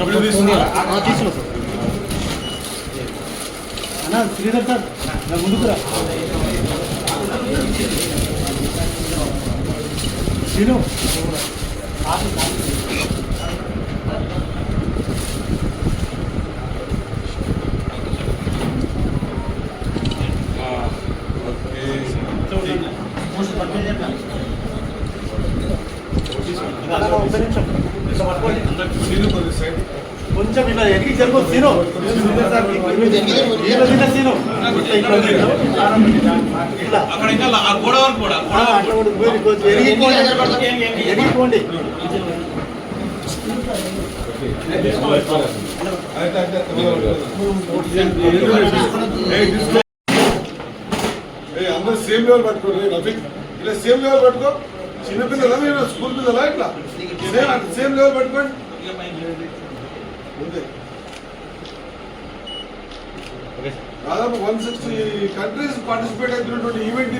తీసుకున్నా సార్ అన్న శ్రీధర్ సార్ ముందుకు రా శ్రీను ఒక్క కొంచెం ఇలా ఎదిగి జరుగు సీను. సీను. ఎదిగిపోండి అందరూ సేమ్ లెవెల్ పట్టుకోండి. రఫీక్ ఇలా సేమ్ లెవెల్ పట్టుకో. చిన్న పిల్లలా మీరు స్కూల్ పిల్లలా ఇట్లా? సేమ్ సేమ్ లెవెల్ పట్టుకోండి. అంతే దాదాపు వన్ సిక్స్టీ కంట్రీస్ పార్టిసిపేట్ అవుతున్నటువంటి ఈవెంట్